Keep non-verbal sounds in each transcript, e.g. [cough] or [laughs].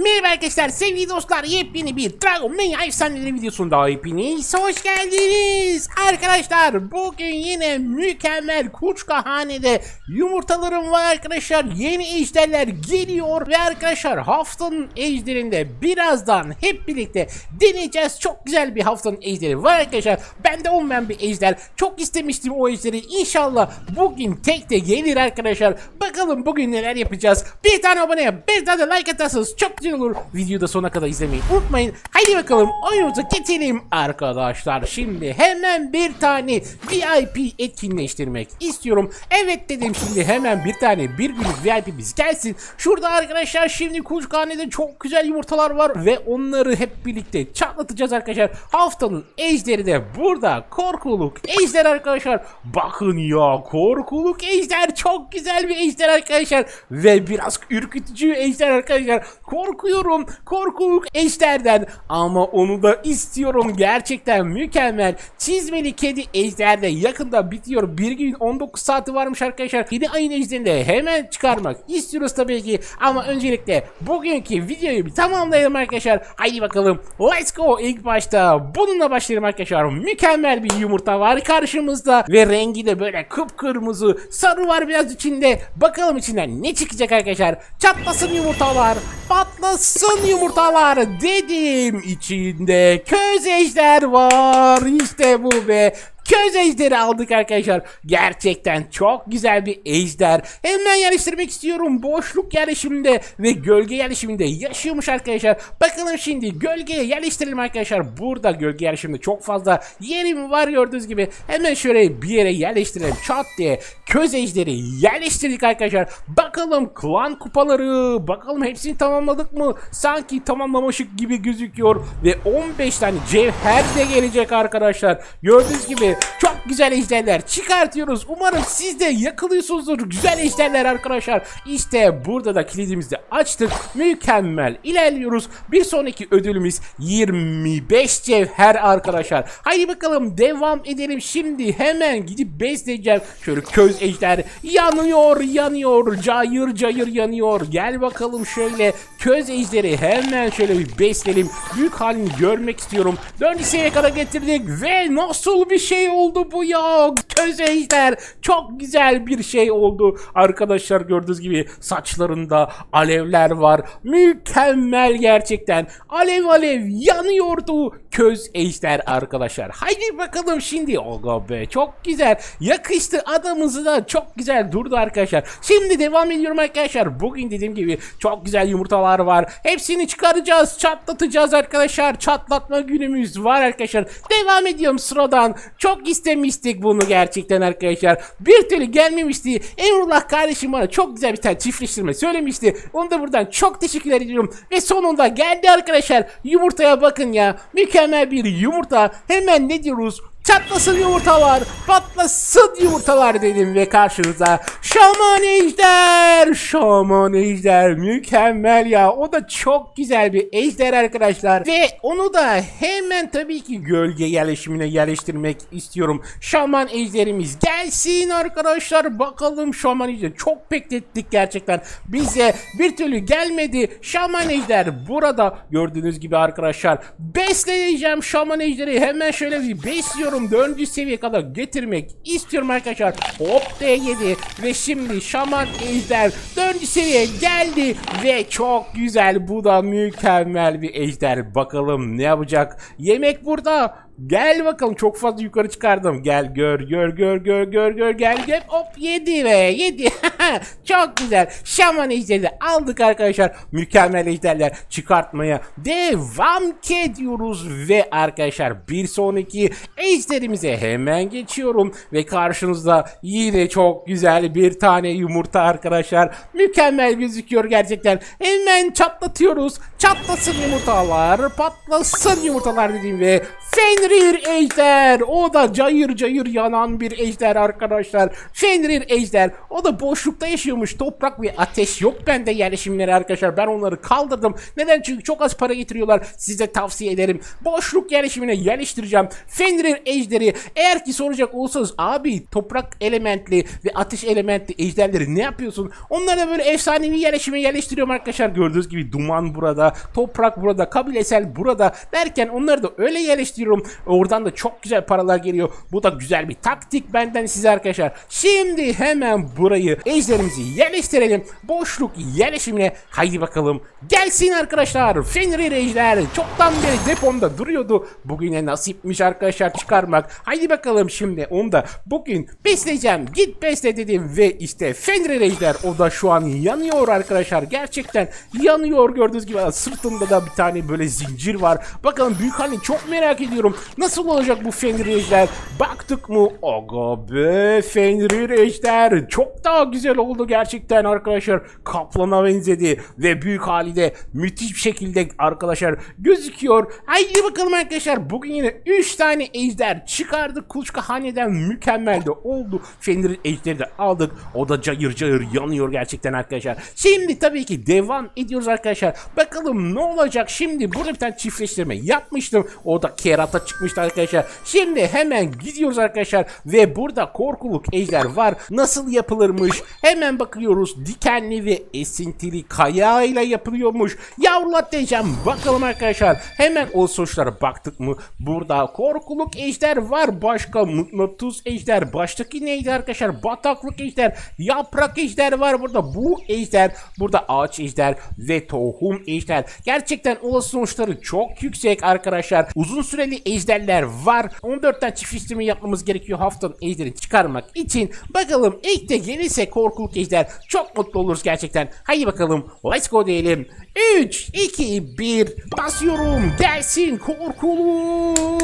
Merhaba arkadaşlar sevgili dostlar yepyeni bir Dragon Main efsaneleri videosunda hepiniz hoş geldiniz. Arkadaşlar bugün yine mükemmel Kuçkahane'de yumurtalarım var arkadaşlar. Yeni ejderler geliyor ve arkadaşlar haftanın ejderinde birazdan hep birlikte deneyeceğiz. Çok güzel bir haftanın ejderi var arkadaşlar. Bende olmayan bir ejder. Çok istemiştim o ejderi. İnşallah bugün tek de gelir arkadaşlar. Bakalım bugün neler yapacağız. Bir tane abone, bir tane like atarsanız çok güzel olur. Videoyu da sona kadar izlemeyi unutmayın. Haydi bakalım oyunumuza geçelim arkadaşlar. Şimdi hemen bir tane VIP etkinleştirmek istiyorum. Evet dedim şimdi hemen bir tane bir günlük VIP'miz gelsin. Şurada arkadaşlar şimdi Kuşkane'de çok güzel yumurtalar var ve onları hep birlikte çatlatacağız arkadaşlar. Haftanın ejderi de burada. Korkuluk ejder arkadaşlar. Bakın ya korkuluk ejder çok güzel bir ejder arkadaşlar. Ve biraz ürkütücü ejder arkadaşlar. Korkuyorum korkuluk ejderden ama onu da istiyorum gerçekten mükemmel. Çizmeli kedi ejder de yakında bitiyor. Bir gün 19 saati varmış arkadaşlar. Yeni ayın ejderinde hemen çıkarmak istiyoruz tabii ki. Ama öncelikle bugünkü videoyu bir tamamlayalım arkadaşlar. Haydi bakalım let's go ilk başta bununla başlayalım arkadaşlar. Mükemmel bir yumurta var karşımızda ve rengi de böyle kıpkırmızı sarı var biraz içinde. Bakalım içinden ne çıkacak arkadaşlar. Çatlasın yumurtalar. Patlasın yumurtalar dedim. İçinde köz ejder var. İşte bu be. Köz ejderi aldık arkadaşlar. Gerçekten çok güzel bir ejder. Hemen yerleştirmek istiyorum. Boşluk yerleşiminde ve gölge yerleşiminde yaşıyormuş arkadaşlar. Bakalım şimdi gölgeye yerleştirelim arkadaşlar. Burada gölge yerleşiminde çok fazla yerim var gördüğünüz gibi. Hemen şöyle bir yere yerleştirelim. Çat diye köz ejderi yerleştirdik arkadaşlar. Bakalım klan kupaları. Bakalım hepsini tamamladık mı? Sanki tamamlamışık gibi gözüküyor. Ve 15 tane cevher de gelecek arkadaşlar. Gördüğünüz gibi çok güzel ejderler çıkartıyoruz. Umarım siz de yakılıyorsunuzdur. Güzel ejderler arkadaşlar. İşte burada da kilidimizi açtık. Mükemmel ilerliyoruz. Bir sonraki ödülümüz 25 cevher arkadaşlar. Haydi bakalım devam edelim. Şimdi hemen gidip besleyeceğim. Şöyle köz ejder yanıyor yanıyor. Cayır cayır yanıyor. Gel bakalım şöyle köz ejderi hemen şöyle bir besleyelim. Büyük halini görmek istiyorum. Dördüncü seviyeye kadar getirdik ve nasıl bir şey oldu bu ya? Köz ejder çok güzel bir şey oldu. Arkadaşlar gördüğünüz gibi saçlarında alevler var. Mükemmel gerçekten. Alev alev yanıyordu köz ejder arkadaşlar. Haydi bakalım şimdi. Oga be çok güzel. Yakıştı adamızı da çok güzel durdu arkadaşlar. Şimdi devam ediyorum arkadaşlar. Bugün dediğim gibi çok güzel yumurtalar var. Hepsini çıkaracağız. Çatlatacağız arkadaşlar. Çatlatma günümüz var arkadaşlar. Devam ediyorum sıradan. Çok istemiştik bunu gerçekten arkadaşlar. Bir türlü gelmemişti. Emrullah kardeşim bana çok güzel bir tane çiftleştirme söylemişti. Onu da buradan çok teşekkür ediyorum. Ve sonunda geldi arkadaşlar. Yumurtaya bakın ya. Mükemmel bir yumurta. Hemen ne diyoruz? Çatlasın yumurtalar, patlasın yumurtalar dedim ve karşınıza. Şaman Ejder, Şaman Ejder mükemmel ya. O da çok güzel bir ejder arkadaşlar. Ve onu da hemen tabii ki gölge yerleşimine yerleştirmek istiyorum. Şaman Ejderimiz gelsin arkadaşlar. Bakalım Şaman Ejder çok beklettik gerçekten. Bize bir türlü gelmedi. Şaman Ejder burada. Gördüğünüz gibi arkadaşlar besleyeceğim Şaman Ejder'i. Hemen şöyle bir besliyorum istiyorum. Dördüncü seviye kadar getirmek istiyorum arkadaşlar. Hop D7 ve şimdi şaman ejder dördüncü seviye geldi ve çok güzel. Bu da mükemmel bir ejder. Bakalım ne yapacak? Yemek burada. Gel bakalım çok fazla yukarı çıkardım. Gel gör gör gör gör gör gör gel gel hop yedi ve yedi. [laughs] çok güzel. Şaman ejderi de aldık arkadaşlar. Mükemmel ejderler çıkartmaya devam ediyoruz ve arkadaşlar bir sonraki ejderimize hemen geçiyorum ve karşınızda yine çok güzel bir tane yumurta arkadaşlar. Mükemmel gözüküyor gerçekten. Hemen çatlatıyoruz. Çatlasın yumurtalar, patlasın yumurtalar dediğim ve Fenrir ejder. O da cayır cayır yanan bir ejder arkadaşlar. Fenrir ejder. O da boşluk boşlukta yaşıyormuş. Toprak ve ateş yok bende yerleşimleri arkadaşlar. Ben onları kaldırdım. Neden? Çünkü çok az para getiriyorlar. Size tavsiye ederim. Boşluk yerleşimine yerleştireceğim. Fenrir ejderi. Eğer ki soracak olsanız abi toprak elementli ve ateş elementli ejderleri ne yapıyorsun? Onları da böyle efsanevi yerleşime yerleştiriyorum arkadaşlar. Gördüğünüz gibi duman burada, toprak burada, kabilesel burada derken onları da öyle yerleştiriyorum. Oradan da çok güzel paralar geliyor. Bu da güzel bir taktik benden size arkadaşlar. Şimdi hemen burayı ejderimizi yerleştirelim. Boşluk yerleşimine haydi bakalım. Gelsin arkadaşlar. Fenrir ejder çoktan beri depomda duruyordu. Bugüne nasipmiş arkadaşlar çıkarmak. Haydi bakalım şimdi onu da bugün besleyeceğim. Git besle dedim ve işte Fenrir ejder o da şu an yanıyor arkadaşlar. Gerçekten yanıyor gördüğünüz gibi sırtında da bir tane böyle zincir var. Bakalım büyük halini çok merak ediyorum. Nasıl olacak bu Fenrir ejder? Baktık mı? Aga be Fenrir ejder çok daha güzel oldu gerçekten arkadaşlar. Kaplana benzedi ve büyük hali de müthiş bir şekilde arkadaşlar gözüküyor. Haydi bakalım arkadaşlar bugün yine 3 tane ejder çıkardık. Kuluçka haneden mükemmel de oldu. Fenrir ejderi de aldık. O da cayır cayır yanıyor gerçekten arkadaşlar. Şimdi tabii ki devam ediyoruz arkadaşlar. Bakalım ne olacak şimdi burada bir tane çiftleştirme yapmıştım. O da kerata çıkmıştı arkadaşlar. Şimdi hemen gidiyoruz arkadaşlar ve burada korkuluk ejder var. Nasıl yapılırmış? Hemen bakıyoruz. Dikenli ve esintili kaya ile yapılıyormuş. Yavrulat diyeceğim. Bakalım arkadaşlar. Hemen o sonuçlara baktık mı? Burada korkuluk ejder var. Başka mıknatıs ejder. Baştaki neydi arkadaşlar? Bataklık ejder. Yaprak ejder var burada. Bu ejder. Burada ağaç ejder ve tohum ejder. Gerçekten olası sonuçları çok yüksek arkadaşlar. Uzun süreli ejderler var. 14 tane çiftleştirme yapmamız gerekiyor haftanın ejderini çıkarmak için. Bakalım ilk de gelirse korkuluk ejder. Çok mutlu oluruz gerçekten. Haydi bakalım. Let's go diyelim. 3, 2, 1 basıyorum. Gelsin korkuluk.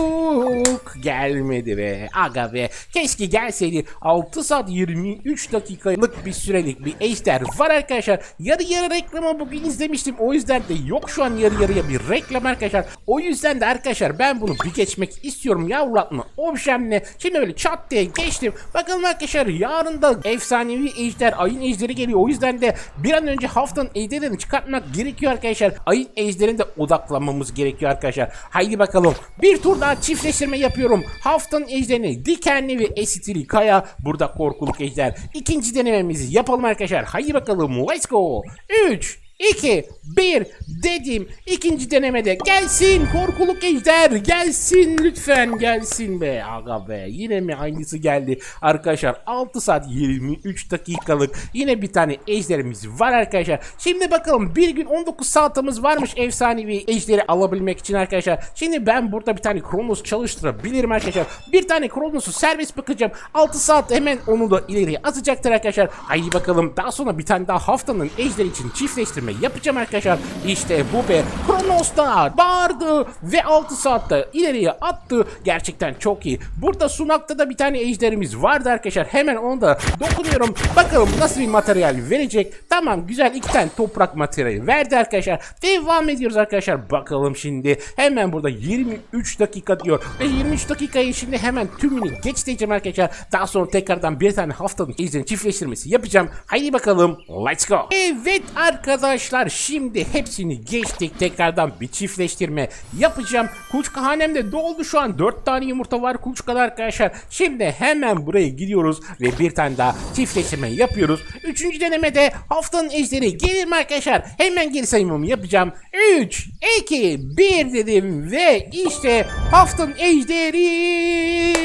Gelmedi be. Aga be. Keşke gelseydi. 6 saat 23 dakikalık bir sürelik bir ejder var arkadaşlar. Yarı yarı reklamı bugün izlemiştim. O yüzden de yok şu an yarı yarıya bir reklam arkadaşlar. O yüzden de arkadaşlar ben bunu bir geçmek istiyorum yavrulatma opşemle. Şimdi böyle çat diye geçtim. Bakalım arkadaşlar yarın da efsanevi ejder ayın ejderi geliyor. O yüzden de bir an önce haftanın ejderini çıkartmak gerekiyor arkadaşlar. Ayın ejderine de odaklanmamız gerekiyor arkadaşlar. Haydi bakalım. Bir tur daha çiftleştirme yapıyorum. Haftanın ejderini dikenli ve esitili kaya. Burada korkuluk ejder. İkinci denememizi yapalım arkadaşlar. Haydi bakalım. Let's go. 3 2, 1 dedim. İkinci denemede gelsin korkuluk ejder gelsin lütfen gelsin be aga be. Yine mi aynısı geldi arkadaşlar 6 saat 23 dakikalık yine bir tane ejderimiz var arkadaşlar. Şimdi bakalım bir gün 19 saatimiz varmış efsanevi ejderi alabilmek için arkadaşlar. Şimdi ben burada bir tane Kronos çalıştırabilirim arkadaşlar. Bir tane Kronos'u serbest bakacağım. 6 saat hemen onu da ileriye atacaktır arkadaşlar. Haydi bakalım daha sonra bir tane daha haftanın ejderi için çiftleştirme yapacağım arkadaşlar. İşte bu be. Kronos da bağırdı ve 6 saatte ileriye attı. Gerçekten çok iyi. Burada sunakta da bir tane ejderimiz vardı arkadaşlar. Hemen onu da dokunuyorum. Bakalım nasıl bir materyal verecek. Tamam güzel iki tane toprak materyali verdi arkadaşlar. Devam ediyoruz arkadaşlar. Bakalım şimdi. Hemen burada 23 dakika diyor. Ve 23 dakikayı şimdi hemen tümünü geç arkadaşlar. Daha sonra tekrardan bir tane haftanın ejderin çiftleştirmesi yapacağım. Haydi bakalım. Let's go. Evet arkadaşlar şimdi hepsini geçtik. Tekrardan bir çiftleştirme yapacağım. Kuluçka hanemde doldu şu an. 4 tane yumurta var kuluçkada arkadaşlar. Şimdi hemen buraya gidiyoruz ve bir tane daha çiftleştirme yapıyoruz. Üçüncü denemede haftanın ejderi gelir mi arkadaşlar? Hemen geri sayımımı yapacağım. 3, 2, 1 dedim ve işte haftanın ejderi.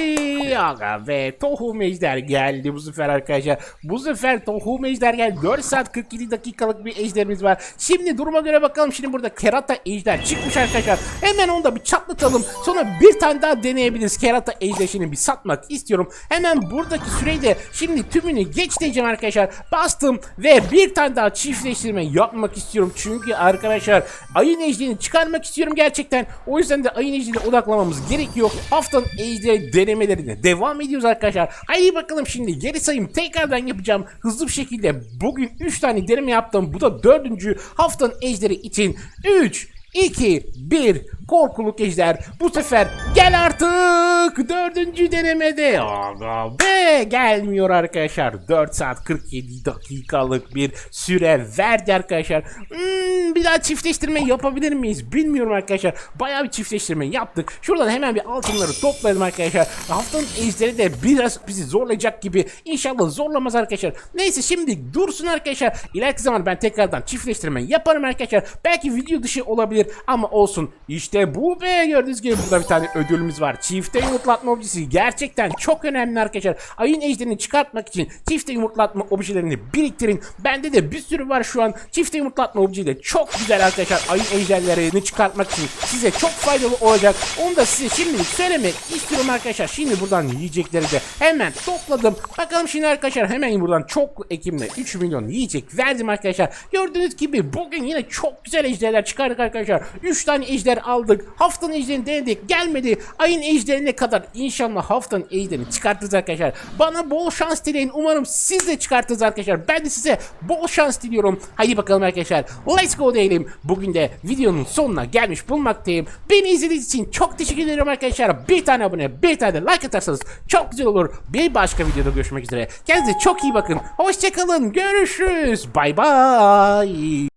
Aga ve tohum ejder geldi bu sefer arkadaşlar. Bu sefer tohum ejder geldi. 4 saat 47 dakikalık bir ejderimiz var. Şimdi duruma göre bakalım. Şimdi burada kerata ejder çıkmış arkadaşlar. Hemen onu da bir çatlatalım. Sonra bir tane daha deneyebiliriz. Kerata ejderini bir satmak istiyorum. Hemen buradaki süreyi de şimdi tümünü geç diyeceğim arkadaşlar. Bastım ve bir tane daha çiftleştirme yapmak istiyorum. Çünkü arkadaşlar ayın ejderini çıkarmak istiyorum gerçekten. O yüzden de ayın ejderine odaklamamız gerekiyor. Haftanın ejderi denemelerine devam ediyoruz arkadaşlar. Haydi bakalım şimdi geri sayım tekrardan yapacağım. Hızlı bir şekilde bugün 3 tane deneme yaptım. Bu da dördüncü haftanın ejderi için 3, 2, 1. Korkuluk ejder. Bu sefer gel artık. Dördüncü denemede. Aga be gelmiyor arkadaşlar. 4 saat 47 dakikalık bir süre verdi arkadaşlar. Hmm, bir daha çiftleştirme yapabilir miyiz? Bilmiyorum arkadaşlar. Bayağı bir çiftleştirme yaptık. Şuradan hemen bir altınları toplayalım arkadaşlar. Haftanın ejderi de biraz bizi zorlayacak gibi. İnşallah zorlamaz arkadaşlar. Neyse şimdi dursun arkadaşlar. İleriki zaman ben tekrardan çiftleştirme yaparım arkadaşlar. Belki video dışı olabilir ama olsun. İşte bu be gördüğünüz gibi burada bir tane ödülümüz var. Çifte yumurtlatma objesi gerçekten çok önemli arkadaşlar. Ayın ejderini çıkartmak için çifte yumurtlatma objelerini biriktirin. Bende de bir sürü var şu an. Çifte yumurtlatma objesi de çok güzel arkadaşlar. Ayın ejderlerini çıkartmak için size çok faydalı olacak. Onu da size şimdilik söylemek istiyorum arkadaşlar. Şimdi buradan yiyecekleri de hemen topladım. Bakalım şimdi arkadaşlar hemen buradan çok ekimle 3 milyon yiyecek verdim arkadaşlar. Gördüğünüz gibi bugün yine çok güzel ejderler çıkardık arkadaşlar. 3 tane ejder aldık. Haftanın ejderini denedik. Gelmedi. Ayın ejderine kadar inşallah haftanın ejderini çıkartırız arkadaşlar. Bana bol şans dileyin. Umarım siz de çıkartırız arkadaşlar. Ben de size bol şans diliyorum. Haydi bakalım arkadaşlar. Let's go diyelim. Bugün de videonun sonuna gelmiş bulmaktayım. Beni izlediğiniz için çok teşekkür ederim arkadaşlar. Bir tane abone, bir tane de like atarsanız çok güzel olur. Bir başka videoda görüşmek üzere. Kendinize çok iyi bakın. Hoşçakalın. Görüşürüz. Bay bay.